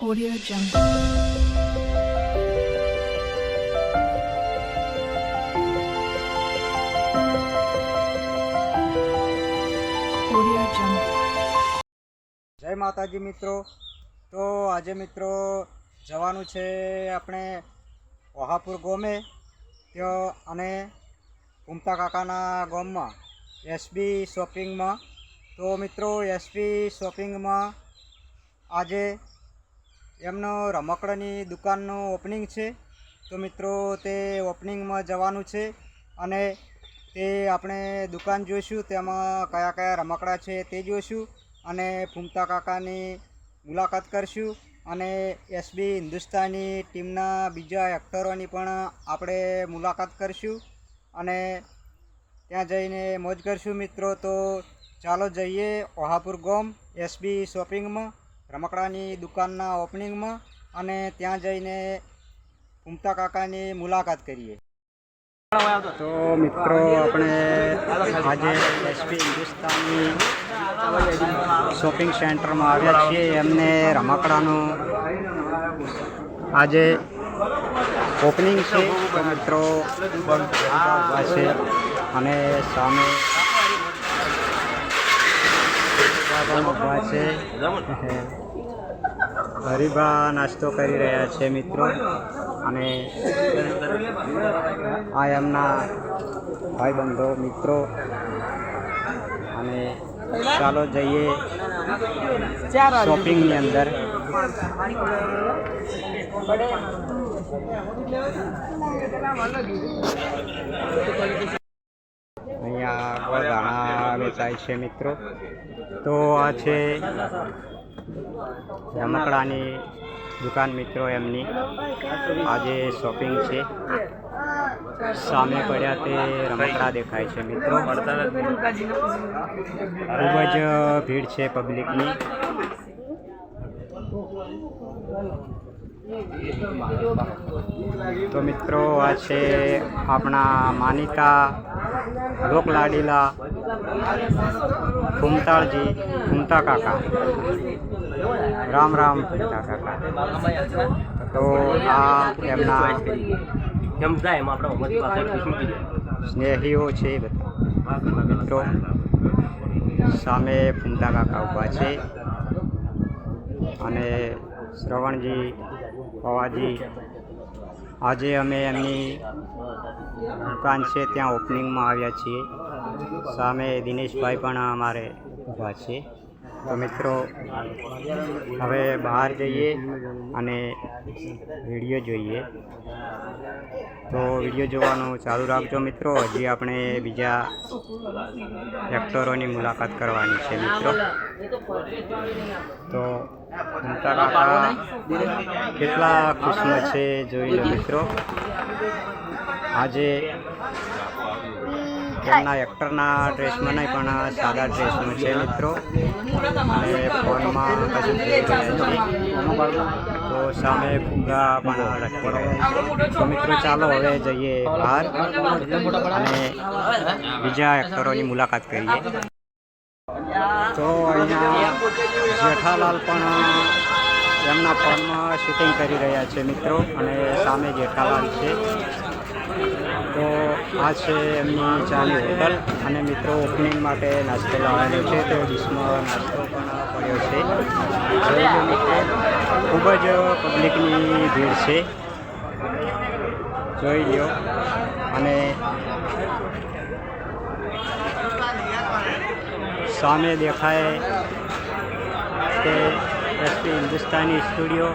Audio Jungle. Audio. જય માતાજી મિત્રો તો આજે મિત્રો જવાનું છે આપણે ઓહાપુર ગોમે ત્યાં અને ઉમતા કાકાના ગોમમાં, એસબી શોપિંગમાં તો મિત્રો, એસબી શોપિંગમાં આજે એમનો રમકડાની દુકાનનું ઓપનિંગ છે. તો મિત્રો, તે ઓપનિંગમાં જવાનું છે અને તે આપણે દુકાન જોઈશું, તેમાં કયા કયા રમકડા છે તે જોઈશું અને ફૂમતા કાકાની મુલાકાત કરશું અને એસબી હિન્દુસ્તાની ટીમના બીજા એક્ટરોની પણ આપણે મુલાકાત કરશું અને ત્યાં જઈને મોજ કરશું મિત્રો. તો ચાલો જઈએ ઓહાપુર ગોમ એસબી શોપિંગમાં રમકડાની દુકાનના ઓપનિંગમાં અને ત્યાં જઈને ઉમતા કાકાની મુલાકાત કરીએ. તો મિત્રો, આપણે આજે એસપી હિન્દુસ્તાનની શોપિંગ સેન્ટરમાં આવ્યા છીએ. એમને રમકડાનું આજે ઓપનિંગ છે. મિત્રો છે. અને સામે ઊભા છે. હરીભા નાસ્તો કરી રહ્યા છે મિત્રો. અને આ એમના ભાઈબંધો મિત્રો. અને ચાલો જઈએ શોપિંગની અંદર. અહીંયા દાણા વેચાય છે મિત્રો. તો આ છે રમકડાની દુકાન મિત્રો એમની. આજે શોપિંગ છે. સામે પડ્યા તે રમકડા દેખાય છે મિત્રો. ખૂબ જ ભીડ છે પબ્લિકની તો મિત્રો આ છે આપણા માનિકા લોકલાડીલા ફૂમતાળજી ફૂમતા કાકા રામ રામ ફૂમતા કાકા તો આ એમના સ્નેહીઓ છે બધા. મિત્રો સામે ફૂમતા કાકા ઊભા છે. અને શ્રવણજી, પવાજી આજે અમે એમની દુકાન છે, ત્યાં ઓપનિંગમાં આવ્યા છીએ. સામે દિનેશભાઈ પણ અમારે ઊભા છે. તો મિત્રો, હવે બહાર જઈએ અને વીડિયો જોઈએ. તો વીડિયો જોવાનું ચાલુ રાખજો મિત્રો. હજી આપણે બીજા એક્ટરોની મુલાકાત કરવાની છે મિત્રો. તો મમતા કેટલા ખુશમાં છે જોઈ લો મિત્રો. આજે તેમના એક્ટરના ડ્રેસમાં નહીં પણ સાદા ડ્રેસમાં છે મિત્રો. અને ફોનમાં તો સામે ફુગા પણ રાખી તો મિત્રો ચાલો હવે જઈએ બહાર અને બીજા એક્ટરોની મુલાકાત કરીએ. તો અહીંયા જેઠાલાલ પણ એમના ફોનમાં શૂટિંગ કરી રહ્યા છે મિત્રો. અને સામે જેઠાલાલ છે. તો આ છે એમની ચાની હોટલ અને મિત્રો ઓપનિંગ માટે નાસ્તો લાવવાનો છે. તો ડીશમાં નાસ્તો પણ પડ્યો છે. ખૂબ જ પબ્લિકની ભીડ છે. જોઈ લો અને સામે દેખાય તે SP Hindustani studio,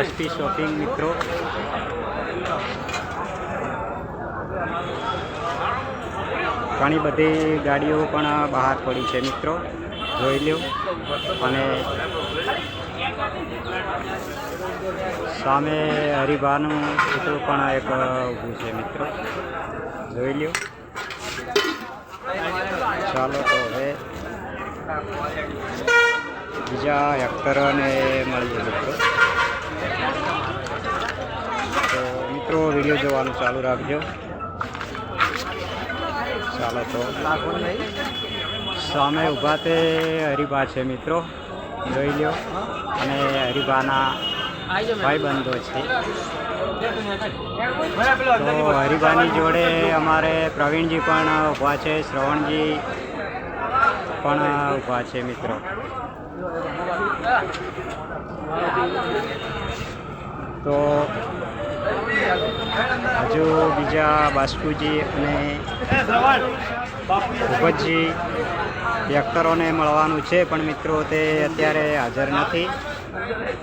SP shopping મિત્રો. ઘણી બધી ગાડીઓ પણ બહાર પડી છે મિત્રો. જોઈ લ્યો. અને સામે હરિભાનું પુતળું પણ એક ઊભું છે મિત્રો. જોઈ લ્યો. ચાલો તો હવે બીજા એક્ટરોને મળીએ મિત્રો. તો મિત્રો વીડિયો જોવાનું ચાલુ રાખજો. ચાલો તો સામે ઊભા તે હરિભા છે મિત્રો. જોઈ લ્યો. અને હરિભાના ભાઈબંધો છે. તો હરિભાની જોડે અમારે પ્રવીણજી પણ ઊભા છે, શ્રવણજી પણ ઊભા છે મિત્રો. તો હજુ બીજા બાસ્કુજી અને ભૂપતજી એક્ટરોને મળવાનું છે, પણ મિત્રો તે અત્યારે હાજર નથી.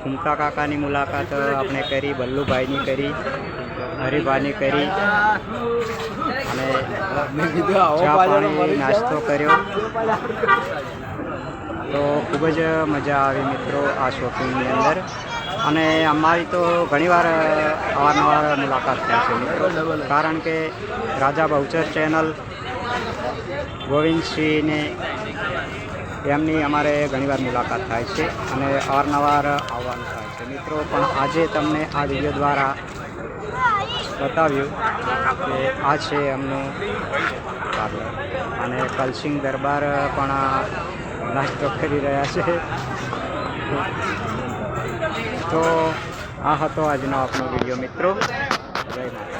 ફૂમતા કાકાની મુલાકાત આપણે કરી, બલ્લુભાઈની કરી, હરિભાની કરી. અને ચા પાણી, નાસ્તો કર્યો. તો ખૂબ જ મજા આવી મિત્રો આ શોપિંગની અંદર. અને અમારી તો ઘણીવાર અવારનવાર મુલાકાત થાય છે મિત્રો. કારણ કે રાજા બહુચર ચેનલ ગોવિંદસિંહને એમની અમારે ઘણીવાર મુલાકાત થાય છે અને અવારનવાર આવવાનું થાય છે. મિત્રો પણ આજે તમને આ વીડિયો દ્વારા બતાવ્યું કે આ છે એમનું પાર્લર. અને કલસિંગ દરબાર પણ નાસ્તો કરી રહ્યા છે. તો આ હતો આજનો આપણો વીડિયો મિત્રો. જય